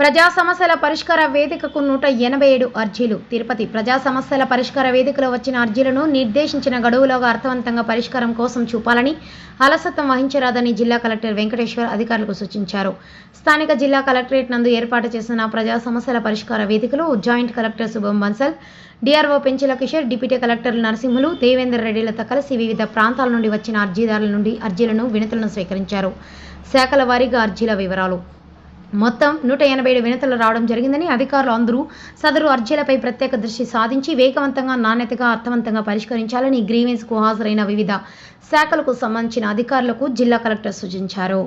ప్రజా సమస్యల పరిష్కార వేదికకు నూట ఎనభై ఏడు అర్జీలు. తిరుపతి ప్రజా సమస్యల పరిష్కార వేదికలో వచ్చిన అర్జీలను నిర్దేశించిన గడువులోగా అర్థవంతంగా పరిష్కారం కోసం చూపాలని అలసత్వం వహించరాదని జిల్లా కలెక్టర్ వెంకటేశ్వర్ అధికారులకు సూచించారు. స్థానిక జిల్లా కలెక్టరేట్ నందు ఏర్పాటు చేసిన ప్రజా సమస్యల పరిష్కార వేదికలో joint collector Shubham Bansal DRO Penchula Kishore deputy కలెక్టర్లు నరసింహులు దేవేందర్ రెడ్డిలతో కలిసి వివిధ ప్రాంతాల నుండి వచ్చిన అర్జీదారుల నుండి అర్జీలను వినతులను స్వీకరించారు. శాఖల వారీగా అర్జీల వివరాలు. మొత్తం నూట ఎనభై ఏడు వినతులు రావడం జరిగిందని అధికారులు అందరూ సదరు అర్జీలపై ప్రత్యేక దృష్టి సాధించి వేగవంతంగా నాణ్యతగా అర్థవంతంగా పరిష్కరించాలని గ్రీవెన్స్కు హాజరైన వివిధ శాఖలకు సంబంధించిన అధికారులకు జిల్లా కలెక్టర్ సూచించారు.